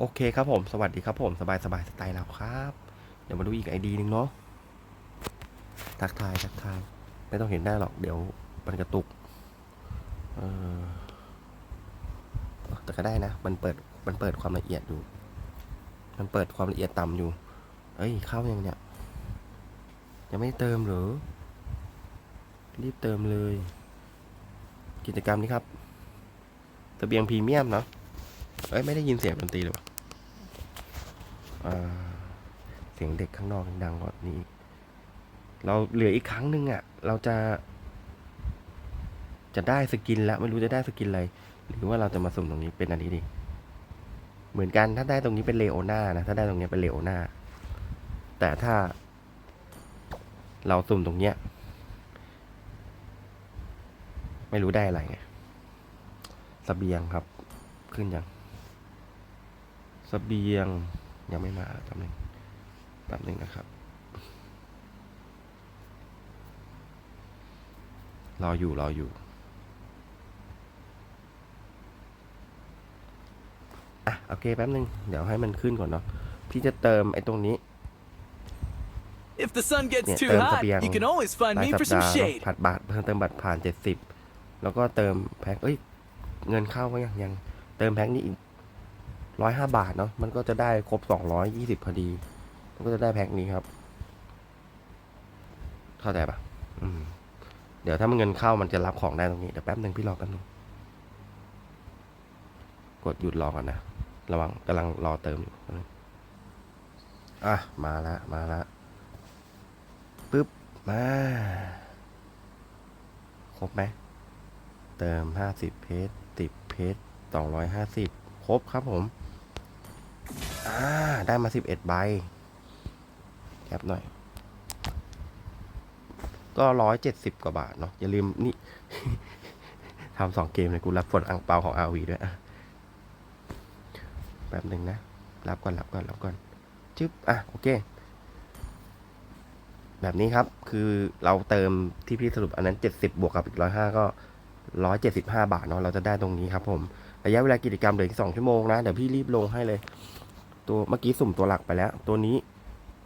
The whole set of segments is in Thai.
โอเคครับผม สวัสดีครับผมสบายสบายสไตล์เราครับ เดี๋ยวมาดูอีกไอดีหนึ่งเนาะทักทายทักทายไม่ต้องเห็นหน้าหรอกเดี๋ยวมันกระตุกเออแต่ก็ได้นะ มันเปิดมันเปิดความละเอียดอยู่ มันเปิดความละเอียดต่ำอยู่ เอ้ยเข้ายังเนี่ยยังไม่เติมหรือ รีบเติมเลย กิจกรรมนี้ครับเบียงพรีเมียมเนาะเอ้ยไม่ได้ยินเสียงดนตรีเลยวะ เสียงเด็กข้างนอกดังกว่านี้ เราเหลืออีกครั้งหนึ่งอะ่ะ เราจะ จะได้สกินแล้วไม่รู้จะได้สกินอะไร หรือว่าเราจะมาสุ่มตรงนี้เป็นอันนี้ดี เหมือนกันถ้าได้ตรงนี้เป็นเลโอนานะ ถ้าได้ตรงนี้เป็นเลโอนาแต่ถ้า เราสุ่มตรงเนี้ย ไม่รู้ได้อะไรไงเสบียงครับ ขึ้นยังสเบียง ยังไม่มาแป๊บหนึงแป๊บหนึงนะครับ รออยู่ รออยู่อะโอเคแป๊บหนึง เดี๋ยวให้มันขึ้นก่อนเนาะพี่จะเติมไอ้ตรงนี้ If the sun gets Yeah, too term hot, sabiang you can always find ราย me สั for ป some ดาห์เนอะ shade. ผัดบาทเพิ่มเติมบัตรผ่านเจ็ดสิบแล้วก็เติมแพ็คเอ้ย เงินเข้าก็ยังยัง เติมแพ็คนี้อีก ร้อยห้าบาทเนาะมันก็จะได้ครบสองร้อยยี่สิบพอดี มันก็จะได้แพ็คนี้ครับ เข้าใจปะเดี๋ยวถ้ามันเงินเข้ามันจะรับของได้ตรงนี้ เดี๋ยวแป๊บหนึ่งพี่รอแป๊บนึงกดหยุดรอก่อนนะ ระวังกำลังรอเติมอยู่อะ มาละมาละปึ๊บ มา ครบไหม เติมห้าสิบเพจสิบเพจสองร้อยห้าสิบครบครับผม อ่า ได้มาสิบเอ็ดใบแคปหน่อย ก็ร้อยเจ็ดสิบกว่าบาทเนาะ อย่าลืมนี่ ทำสองเกมเลยกูรับผลอังเปาของอาวีด้วยอะแป๊บหนึ่งนะ รับก่อน รับก่อน รับก่อน จึ๊บ อะ โอเค แบบนี้ครับ คือเราเติมที่พี่สรุปอันนั้นเจ็ดสิบบวกกับอีกร้อยห้าก็ร้อยเจ็ดสิบห้าบาทเนาะ เราจะได้ตรงนี้ครับผม ระยะเวลากิจกรรมเหลืออีกสองชั่วโมงนะ เดี๋ยวพี่รีบลงให้เลย ตัวเมื่อกี้สุ่มตัวหลักไปแล้ว ตัวนี้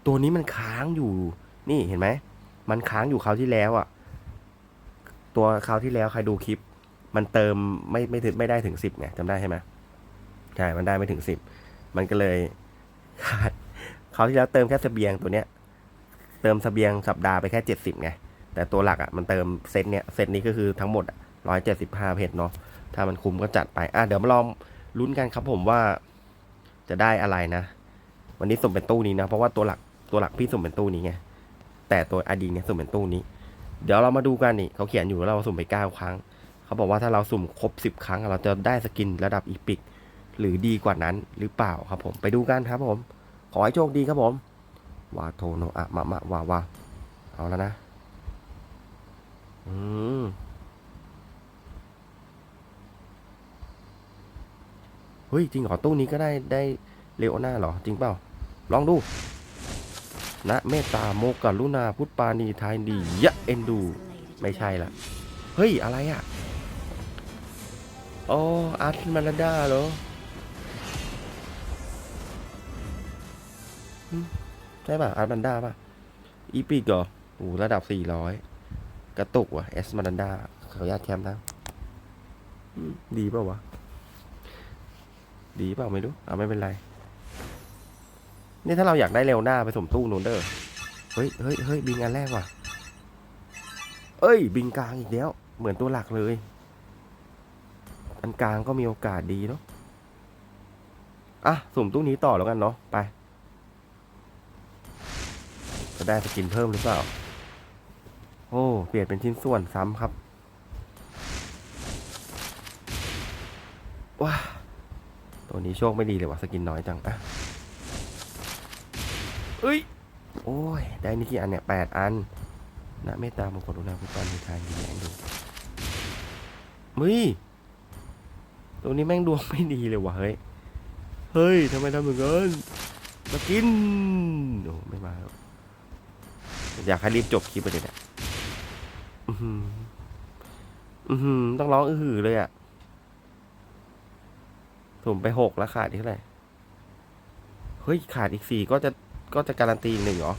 ตัวนี้มันค้างอยู่ นี่เห็นไหม มันค้างอยู่คราวที่แล้วอะ่ะ ตัวคราวที่แล้วใครดูคลิป มันเติมไม่ไม่ถึงไม่ได้ถึงสิบไงจำได้ใช่ไหมใช่ มันได้ไม่ถึงสิบ มันก็เลยขาดคราวที่แล้วเติมแค่เสบียงตัวเนี้ย เติมเสบียงสัปดาห์ไปแค่เจ็ดสิบไง แต่ตัวหลักอะ่ะมันเติมเซตเนี้ย เซตนี้ก็คือทั้งหมดร้อยเจ็ดสิบห้าเพจเนาะ ถ้ามันคุ้มก็จัดไป อะเดี๋ยวมาลองลุ้นกันครับผมว่า จะได้อะไรนะ วันนี้สุ่มเป็นตู้นี้นะ เพราะว่าตัวหลักตัวหลักพี่สุ่มเป็นตู้นี้ไง แต่ตัวอดีเนี่ยสุ่มเป็นตู้นี้ เดี๋ยวเรามาดูกันนี่เขาเขียนอยู่ว่าเราสุ่มไปเก้าครั้ง เขาบอกว่าถ้าเราสุ่มครบสิบครั้ง เราจะได้สกินระดับอีพิก หรือดีกว่านั้นหรือเปล่าครับผม ไปดูกันครับผม ขอให้โชคดีครับผม วาโทโนอะมะมะวาวาเอาแล้วนะ อืม เฮ้ยจริงเหรอตู้นี้ก็ได้ได้เลโอนาเหรอจริงเปล่าลองดูนะเมตตาโมกรุณาพุทธปานีทายดียะเอ็นดู ไม่ใช่ละเฮ้ยอะไรอะอ๋ออาร์ตมาราดาเหรอใช่ป่ะอาร์ตมันดาป่ะอีปีกเหรอโอ้ระดับสี่ร้อยกระตุกว่ะเอสมารันดาเขออนุญาตแคมป์นะดีเปล่าวะ ดีเปล่าไม่รู้เอาไม่เป็นไร นี่ถ้าเราอยากได้เร็วหน้าไปสมตู้นูนเด้อเฮ้ยเฮ้ยเฮ้ยบิงอันแรกว่ะ เอ้ย บิงกลางอีกแล้ว เหมือนตัวหลักเลย อันกลางก็มีโอกาสดีเนาะอะสุ่มตู้นี้ต่อแล้วกันเนาะไปจะได้สกินเพิ่มหรือเปล่า โอ้ เปลี่ยนเป็นชิ้นส่วนซ้ำครับ ว้า ตัวนี้โชคไม่ดีเลยว่ะสกินน้อยจังอะเอ้ย โอ้ย ได้นี่กี่อันเนี่ยแปดอันนะเมตตามงคลอุณาพุทธามีทางดีแรงดูมึยตัวนี้แม่งดวงไม่ดีเลยว่ะเฮ้ย เฮ้ยทำไมทำอย่างนั้นสกินโอ้ไม่มาแล้วอยากให้รีบจบคลิปไปเลยเนี่ยอือหือ อือหือ ต้องร้องอือหือเลยอะ ถุ่มไปหกแล้วขาดอีกเท่าไหร่ เฮ้ย ขาดอีกสี่ก็จะก็จะการันตีอีกหนึ่งเหรอ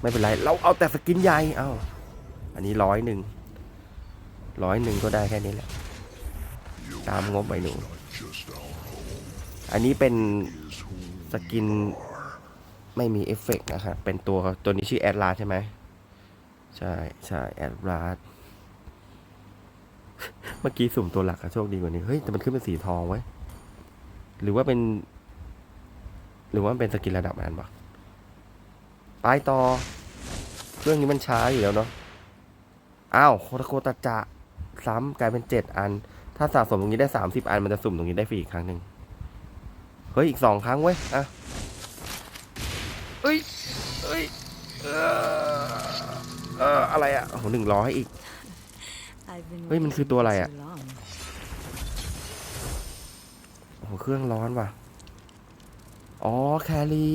ไม่เป็นไร เราเอาแต่สกินใหญ่เอาอันนี้ร้อยหนึ่งร้อยหนึ่งก็ได้แค่นี้แหละ ตามงบไปหนู อันนี้เป็นสกินไม่มีเอฟเฟกต์นะครับ เป็นตัวตัวนี้ชื่อแอดลาใช่ไหม ใช่ใช่แอดลาเมื่อกี้สุ่มตัวหลักอะโชคดีกว่านี้ เฮ้ย แต่มันขึ้นเป็นสีทองไว้ หรือว่าเป็น หรือว่ามันเป็นสกินระดับนั้นปะไปต่อ เครื่องนี้มันช้าอยู่แล้วเนาะ อ้าวโคตาโคตาจะซ้ำกลายเป็นเจ็ดอัน ถ้าสะสมตรงนี้ได้สามสิบอัน มันจะสุ่มตรงนี้ได้ฟรีอีกครั้งหนึ่งเฮ้ย อีกสองครั้งเว้ย อะเอ้ยเอ้ยเออเอออะไรอะโอ้โหหนึ่งร้อยอีก เฮ้ย มันคือตัวอะไรอะโอ้โหเครื่องร้อนว่ะ อ๋อ แครี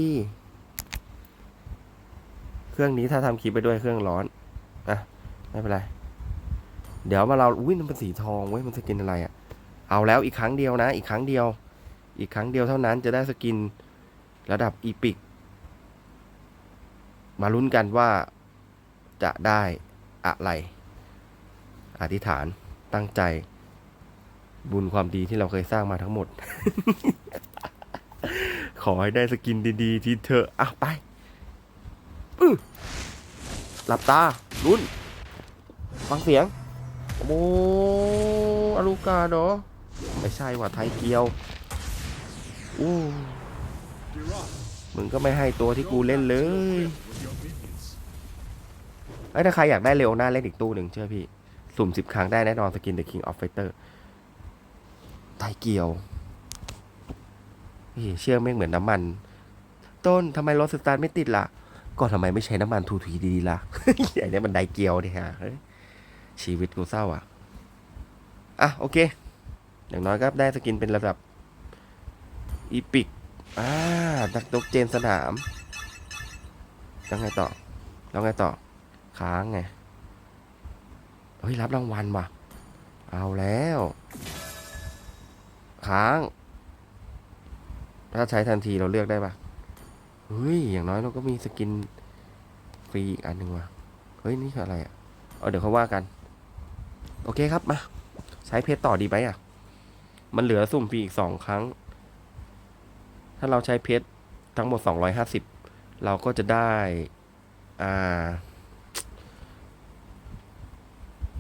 เครื่องนี้ถ้าทำคลิปไปด้วยเครื่องร้อน อะ ไม่เป็นไร เดี๋ยวมาเรา อุ้ยมันเป็นสีทองเว้ย มันสกินอะไรอะ่ะ เอาแล้วอีกครั้งเดียวนะ อีกครั้งเดียว อีกครั้งเดียวเท่านั้นจะได้สกินระดับอีพิก มาลุ้นกันว่าจะได้อะไร อธิษฐานตั้งใจ บุญความดีที่เราเคยสร้างมาทั้งหมด ขอให้ได้สกินดีๆ ที่เธออะไปหลับตาลุ้น ฟังเสียงโอ้อาลูกาเนาะไม่ใช่ว่ะไทยเกียวอู้มึงก็ไม่ให้ตัวที่กูเล่นเลยไอ้ถ้าใครอยากได้เร็วหน้าเล่นอีกตู้หนึ่งเชื่อพี่ สุ่มสิบครั้งได้แน่นอนสกิน The King of Fighter ไทยเกียวพี่เชื่อไม่เหมือนน้ำมัน ต้นทำไมรถสตาร์ทไม่ติดล่ะ ก็ทำไมไม่ใช้น้ำมันทูทีดีๆล่ะไอ้เนี่ยมันไดเกียวเนี่ยฮะเฮ้ยชีวิตกูเศร้าอะ อะ โอเค อย่างน้อยก็ได้สกินเป็นระดับอีพิกอ่านักตกเจนสนามแล้วไงต่อ แล้วไงต่อ ค้างไง เฮ้ย รับรางวัลว่ะ เอาแล้ว ค้าง ถ้าใช้ทันทีเราเลือกได้ปะเฮ้ย อย่างน้อยเราก็มีสกินฟรีอีกอันหนึ่งว่ะ เฮ้ย นี่คืออะไรอะ เอาเดี๋ยวเขาว่ากัน โอเคครับ มา ใช้เพชรต่อดีไหมอะ มันเหลือสุ่มฟรีอีกสองครั้ง ถ้าเราใช้เพชรทั้งหมดสองร้อยห้าสิบเราก็จะได้ อ่า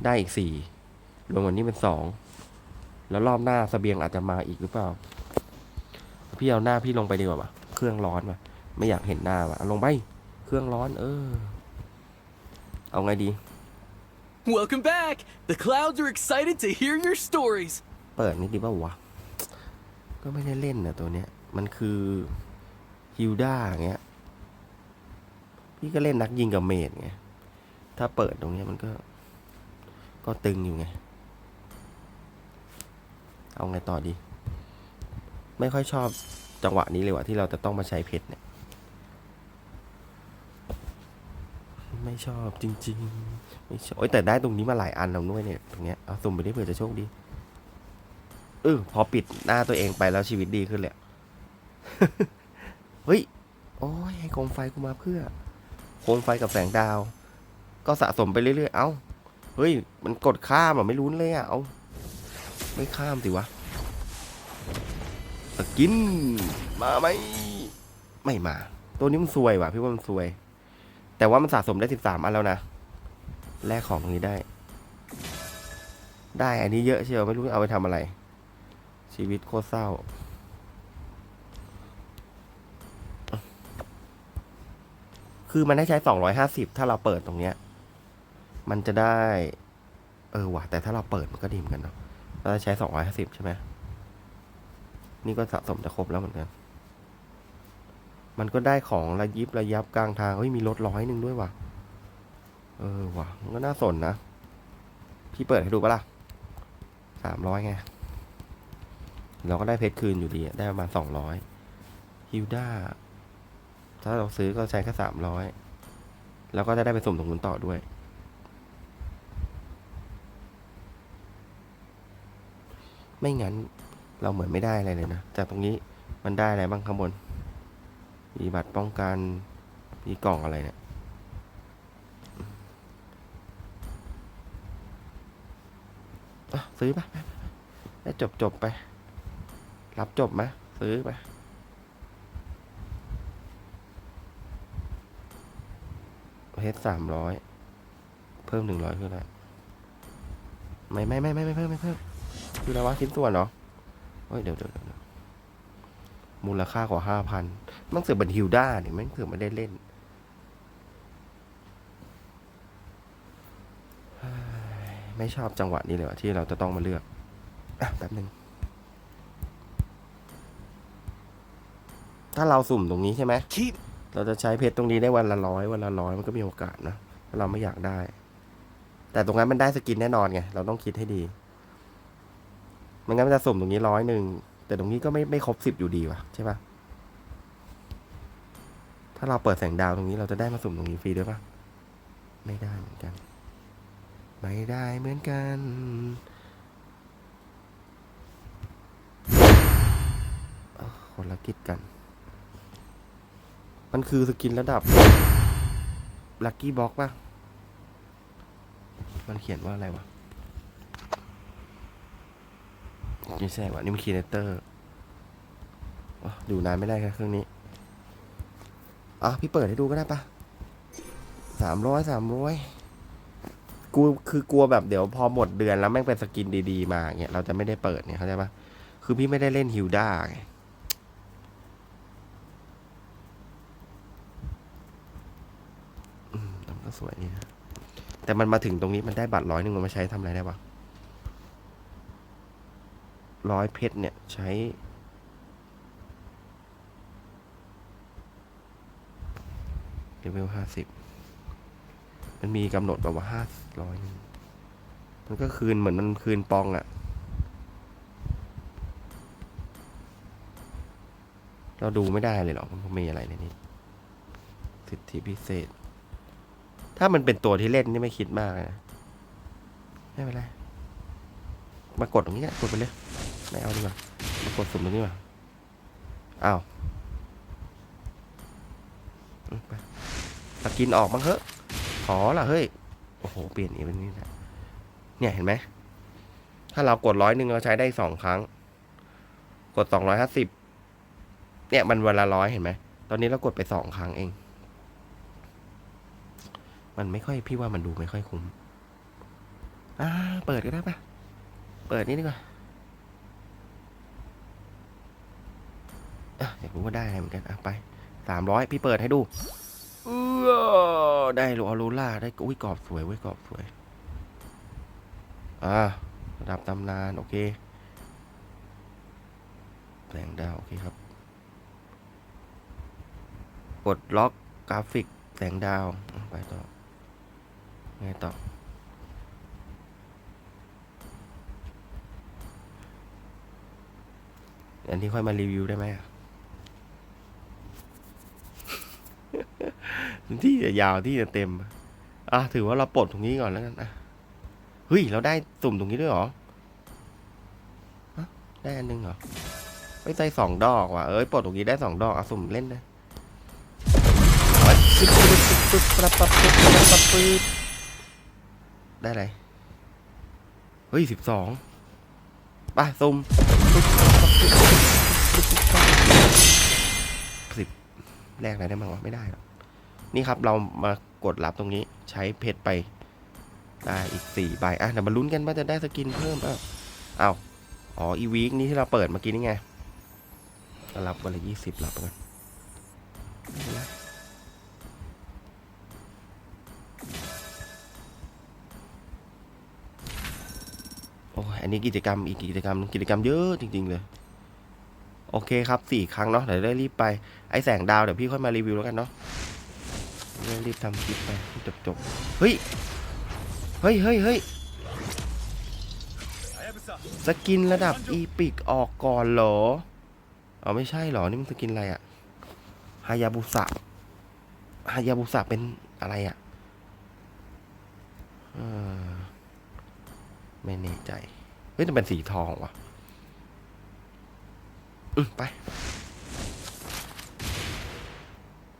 ได้อีกสี่รวมวันนี้เป็นสอง แล้วรอบหน้าเสบียงอาจจะมาอีกหรือเปล่า พี่เอาหน้าพี่ลงไปดีกว่าปะเครื่องร้อนว่ะไม่อยากเห็นหน้าว่ะเอาลงไป เครื่องร้อน เออ เอาไงดี Welcome back. The clouds are excited to hear your stories. เปิดนี่ดีป่าวะ ก็ไม่ได้เล่นนะตัวเนี้ย มันคือฮิลด้าอย่างเงี้ย พี่ก็เล่นนักยิงกับเมดไง ถ้าเปิดตรงเนี้ยมันก็ ก็ตึงอยู่ไง เอาไงต่อดี ไม่ค่อยชอบจังหวะนี้เลยว่ะที่เราจะต้องมาใช้เพชรเนี่ย ไม่ชอบจริงๆไม่ชอบโอ้ยแต่ได้ตรงนี้มาหลายอันแล้วด้วยเนี่ยตรงเนี้ยเอาสุ่มไปได้เผื่อจะโชคดีเออพอปิดหน้าตัวเองไปแล้วชีวิตดีขึ้นเลยอะเฮ้ยโอ้ยให้โคมไฟกูมาเพื่อโคมไฟกับแสงดาว ก็สะสมไปเรื่อยๆ เอ้า เฮ้ย มันกดข้ามอะ ไม่รู้เลยอะ เอา ไม่ข้ามสิวะสกิน มาไหม ไม่มา ตัวนี้มันซวยว่ะพี่ว่ามันซวย แต่ว่ามันสะสมได้สิบสามอันแล้วนะ แลกของตรงนี้ได้ ได้อันนี้เยอะเชียวไม่รู้เอาไปทำอะไร ชีวิตโคตรเศร้า คือมันให้ใช้สองร้อยห้าสิบถ้าเราเปิดตรงเนี้ย มันจะได้ เออว่ะแต่ถ้าเราเปิดมันก็ดีเหมือนกันเนาะ เราจะใช้สองร้อยห้าสิบใช่ไหมนี่ก็สะสมจะครบแล้วเหมือนกัน มันก็ได้ของระยิบระยับกลางทาง เฮ้ย มีรถร้อยหนึ่งด้วยว่ะ เออว่ะ มันก็น่าสนนะ พี่เปิดให้ดูปะล่ะสามร้อยไง เราก็ได้เพชรคืนอยู่ดี ได้ประมาณสองร้อยฮิวด้า ถ้าเราซื้อก็ใช้แค่สามร้อย แล้วก็จะได้ไปสมตรงนู้นต่อด้วย ไม่งั้นเราเหมือนไม่ได้อะไรเลยนะ จากตรงนี้มันได้อะไรบ้างข้างบน มีบัตรป้องกัน มีกล่องอะไรเนี่ย ซื้อไปไปไปไปได้จบจบไป รับจบไหมซื้อไปเพชรสามร้อย เพิ่มหนึ่งร้อยคืออะไรไม่ไม่ไม่ไม่ไม่เพิ่มไม่เพิ่ม คืออะไรวะชิ้นส่วนเหรอเฮ้ยเดี๋ยวเดี๋ยวเดี๋ยวเดี๋ยวมูลค่ากว่าห้าพันมันเสือกเป็นฮิวด้าเนี่ยแม่งเสือกไม่ได้เล่นเฮ้ยไม่ชอบจังหวะนี้เลยว่ะที่เราจะต้องมาเลือกอะแป๊บหนึ่งถ้าเราสุ่มตรงนี้ใช่ไหม Keep เราจะใช้เพชรตรงนี้ได้วันละร้อยวันละร้อยมันก็มีโอกาสนะถ้าเราไม่อยากได้ แต่ตรงนั้นมันได้สกินแน่นอนไง เราต้องคิดให้ดีไมันงั้นมันจะสุ่มตรงนี้ร้อยหนึ่งแต่ตรงนี้ก็ไม่ไม่ครบสิบอยู่ดีวะใช่ปะถ้าเราเปิดแสงดาวตรงนี้เราจะได้มาสุ่มตรงนี้ฟรีด้วยปะไม่ได้เหมือนกัน ไม่ได้เหมือนกัน คนละคิดกัน มันคือสกินระดับลัคกี้บ็อกป่ะ มันเขียนว่าอะไรวะ ไม่ใช่ว่ะนี่มันคีเนเตอร์ดูนานไม่ได้ครับเครื่องนี้อะพี่เปิดให้ดูก็ได้ปะสามร้อยสามร้อยกูคือกลัวแบบเดี๋ยวพอหมดเดือนแล้วแม่งเป็นสกินดีๆมาเงี้ยเราจะไม่ได้เปิดเนี่ยเข้าใจปะคือพี่ไม่ได้เล่นฮิวด้าไงอืมแต่มันก็สวยนี่นะแต่มันมาถึงตรงนี้มันได้บัตรร้อยหนึ่งมันมาใช้ทำอะไรได้ปะ ร้อยเพชรเนี่ยใช้เลเวลห้าสิบมันมีกำหนดแบบว่าห้าร้อยนึงมันก็คืนเหมือนมันคืนปองอะเราดูไม่ได้เลยหรอกมันมีอะไรในนี้สิทธิพิเศษ ถ้ามันเป็นตัวที่เล่นนี่ไม่คิดมากนะ ไม่เป็นไร มากดตรงนี้กดไปเลย ไม่เอาดีกว่ามากดสุ่มตรงนี้ว่ะอ้าวไปสกินออกบ้างเถอะขอละเฮ้ย โอ้โห เปลี่ยนอีกเป็นนี่นะเนี่ยเห็นไหม ถ้าเรากดร้อยหนึ่งเราใช้ได้สองครั้ง กดสองร้อยห้าสิบเนี่ยมันวันละร้อยเห็นไหม ตอนนี้เรากดไปสองครั้งเอง มันไม่ค่อยพี่ว่ามันดูไม่ค่อยคุ้ม อ่า เปิดก็ได้ปะเปิดนี่ดีกว่า อะอยากรู้ว่าได้อะไรเหมือนกันอะไปสามร้อยพี่เปิดให้ดูเออได้โลอารูล่าได้อุ้ยกรอบสวยเว้ยกรอบสวยอ่าระดับตำนานโอเคแสงดาวโอเคครับ กดล็อกกราฟิกแสงดาวไปต่อไงต่ออันนี้ค่อยมารีวิวได้ไหมอะ ที่จะยาวที่จะเต็ม อะถือว่าเราปลดตรงนี้ก่อนแล้วกันอะเฮ้ย เราได้สุ่มตรงนี้ด้วยหรอได้อันนึงเหรอไม่ใส่สองดอกว่ะเอ้ยปลดตรงนี้ได้สองดอกอะสุ่มเล่นนะได้ไรเฮ้ยสิบสองป่ะสุ่มสิบแรกไหนได้บ้างวะไม่ได้หรอ นี่ครับเรามากดรับตรงนี้ใช้เพชรไปได้อีกสี่ใบอะเดี๋ยวมาลุ้นกันว่าจะได้สกินเพิ่มเปล่าอ้าวอ๋ออีวีคนี้ที่เราเปิดเมื่อกี้นี่ไงรับวันละยี่สิบรับกันโอ้อันนี้กิจกรรมอีกกิจกรรมกิจกรรมเยอะจริง ๆ เลย โอเคครับสี่ครั้งเนาะเดี๋ยวได้รีบไปไอแสงดาวเดี๋ยวพี่ค่อยมารีวิวแล้วกันเนาะ เลยรีบทำคลิปไปจบจบๆเฮ้ย เฮ้ยเฮ้ยเฮ้ยสกินระดับอีพิกออกก่อนเหรอเอาไม่ใช่เหรอ นี่มันสกินอะไรอะฮายาบุสะฮายาบุสะเป็นอะไรอะออไม่แน่ใจ เฮ้ยจะเป็นสีทองวะอืมไป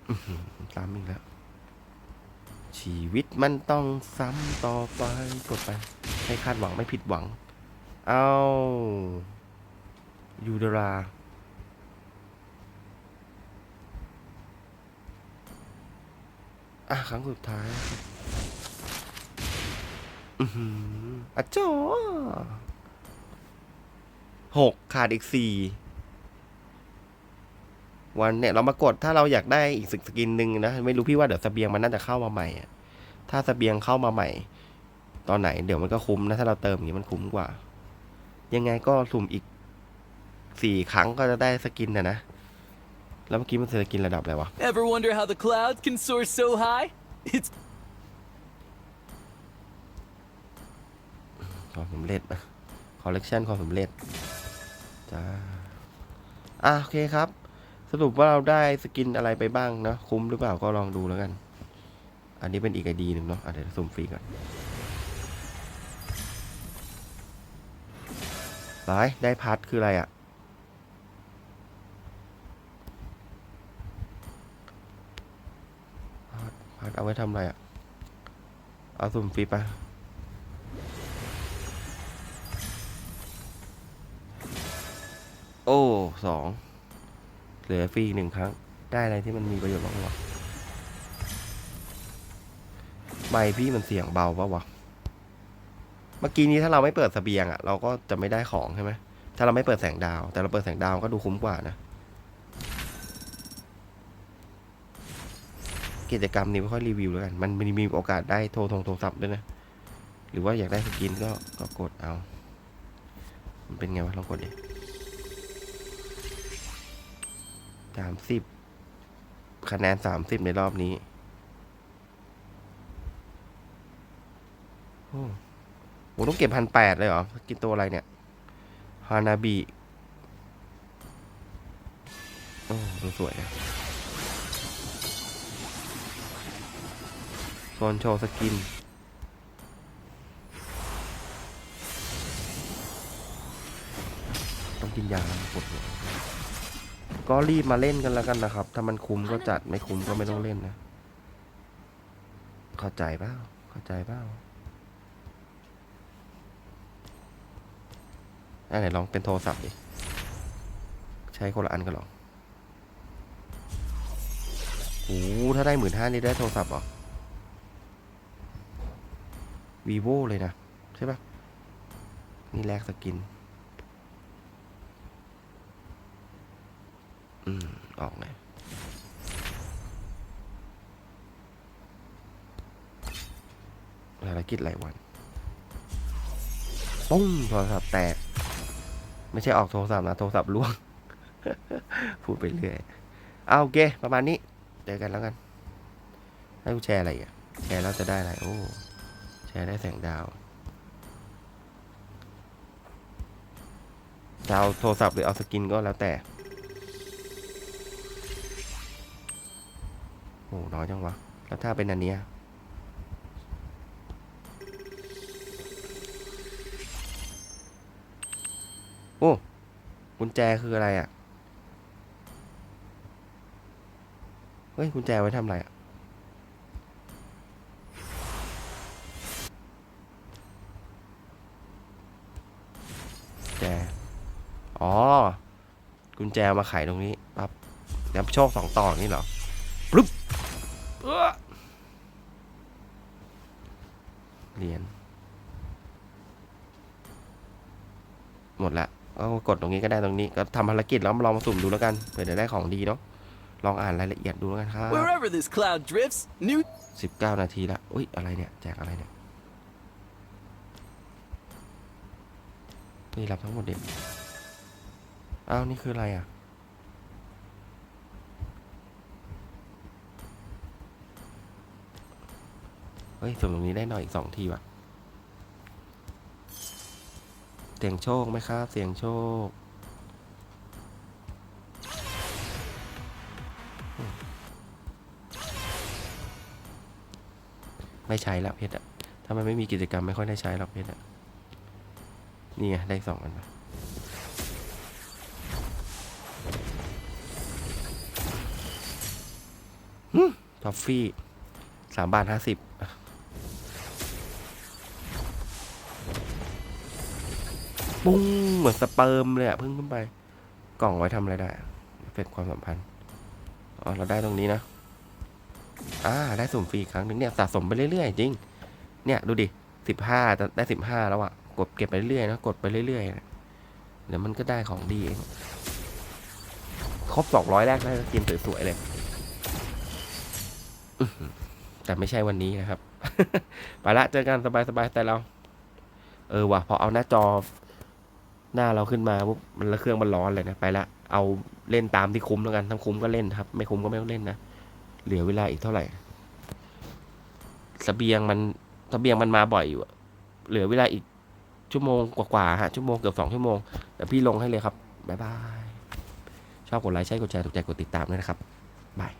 อื้อหือซ้ำอีกแล้ว ชีวิตมันต้องซ้ำต่อไปกดไปให้คาดหวังไม่ผิดหวัง เอายูดราอะครั้งสุดท้าย อือหืออะจอหกขาดอีกสี่ วันเนี่ยเรามากดถ้าเราอยากได้อีกสกินหนึ่งนะ ไม่รู้พี่ว่าเดี๋ยวเสบียงมันน่าจะเข้ามาใหม่อะถ้าเสบียงเข้ามาใหม่ ตอนไหนเดี๋ยวมันก็คุ้มนะถ้าเราเติมอย่างนี้มันคุ้มกว่า ยังไงก็สุ่มอีกสี่ครั้งก็จะได้สกินนะนะ แล้วเมื่อกี้มันสกินระดับอะไรวะ Ever wonder how the clouds can soar so high? It's ความสำเร็จนะคอลเลกชันความสำเร็จจ้าอะโอเคครับ สรุปว่าเราได้สกินอะไรไปบ้างนะ คุ้มหรือเปล่าก็ลองดูแล้วกัน อันนี้เป็นอีกไอดีหนึ่งเนาะอะเดี๋ยวสุ่มฟรีก่อนไปได้พัดคืออะไรอะ่ะพัดพัดเอาไว้ทำอะไรอะ่ะ เอาสุ่มฟรีไปโอ้สอง เหลือฟรีอีกหนึ่งครั้ง ได้อะไรที่มันมีประโยชน์บ้างวะไม่พี่มันเสียงเบาปะวะ เมื่อกี้นี้ถ้าเราไม่เปิดสเสบียงอะ่ะ เราก็จะไม่ได้ของใช่ไหม ถ้าเราไม่เปิดแสงดาว แต่เราเปิดแสงดาวก็ดูคุ้มกว่านะ กิจกรรมนี้ไม่ค่อยรีวิวแล้วกัน มันมีมีโอกาสได้โทรโทรโทรศัพท์ด้วยนะ หรือว่าอยากได้สกินก็ก็กดเอา มันเป็นไงวะลองกดดิ สามสิบคะแนนสามสิบในรอบนี้โอ้โหต้องเก็บพันแปดเลยเหรอ กินตัวอะไรเนี่ย ฮานาบิ โอ้ดูสวยนะโซนโชว์สกิน ต้องกินยาปวดหัว ก็รีบมาเล่นกันแล้วกันนะครับ ถ้ามันคุ้มก็จัดไม่คุ้มก็ไม่ต้องเล่นนะ เข้าใจเปล่าเข้าใจเปล่าอะไหนลองเป็นโทรศัพท์ดิ ใช้คนละอันกันหรอโอ้โหถ้าได้หมื่นห้านี่ได้โทรศัพท์เหรอ vivo เลยนะ ใช่ปะนี่แลกสกิน อืม ออกเลยภารกิจรายวันปุ้งโทรศัพท์แตก ไม่ใช่ออกโทรศัพท์นะ โทรศัพท์ล่วง พูดไปเรื่อย เอาโอเค ประมาณนี้เจอกันแล้วกัน ให้กูแชร์อะไรอะ แชร์แล้วจะได้อะไร โอ้ แชร์ได้แสงดาวจะเอาโทรศัพท์หรือเอาสกินก็แล้วแต่ น้อยจังวะ แล้วถ้าเป็นอันเนี้ยโอ้กุญแจคืออะไรอะ เฮ้ยกุญแจไว้ทำอะไรอะ แจ อ๋อ กุญแจมาไขตรงนี้ปั๊บแล้วโชคสองต่ออย่างนี้เหรอ เหรียญหมดละก็กดตรงนี้ก็ได้ตรงนี้ก็ทำภารกิจแล้วลองมาสุ่มดูแล้วกันเผื่อจะได้ของดีเนาะลองอ่านรายละเอียดดูแล้วกันครับ wherever this cloud drifts, new สิบเก้านาทีละอุ้ยอะไรเนี่ยแจกอะไรเนี่ยนี่รับทั้งหมดเด็กอ้าวนี่คืออะไรอะ ฮ้ยสุ่มตรงนี้ได้หน่อยอีกสองทีว่ะ เสียงโชคไหมครับ เสียงโชค ไม่ใช้ล้วเพชรอะถ้ามันไม่มีกิจกรรมไม่ค่อยได้ใช้หรอกเพชรอะนี่ไงได้สองอันมาทอฟฟี่สามบาทห้าสิบ ปุ้งเหมือนสเปิร์มเลยอะพิ่งขึ้นไป กล่องไว้ทำอะไรได้เฟกความสัมพันธ์อ๋อเราได้ตรงนี้นะอ่าได้สุ่มฟรีครั้งหนึ่งเนี่ยสะสมไปเรื่อยๆจริง เนี่ยดูดิสิบห้าจะได้สิบห้าแล้วอะกดเก็บไปเรื่อยๆนะกดไปเรื่อยๆเดี๋ยวมันก็ได้ของดีเองครบสองร้อยแรกได้กินสวยๆเลยแต่ไม่ใช่วันนี้นะครับ ไปละเจอกันสบายๆแต่เรา เออว่ะพอเอาหน้าจอ หน้าเราขึ้นมาปุ๊บมันละเครื่องมันร้อนเลยนะไปละเอาเล่นตามที่คุ้มแล้วกันทั้งคุ้มก็เล่นครับ ไม่คุ้มก็ไม่ต้องเล่นนะเหลือเวลาอีกเท่าไหร่สเบียงมันสเบียงมันมาบ่อยอยู่เหลือเวลาอีกชั่วโมงกว่าๆฮะชั่วโมงเกือบสองชั่วโมงเดี๋ยวพี่ลงให้เลยครับบ๊ายบายชอบกดไลค์ใช่กดแชร์ถูกใจกดติดตามด้วยนะครับบาย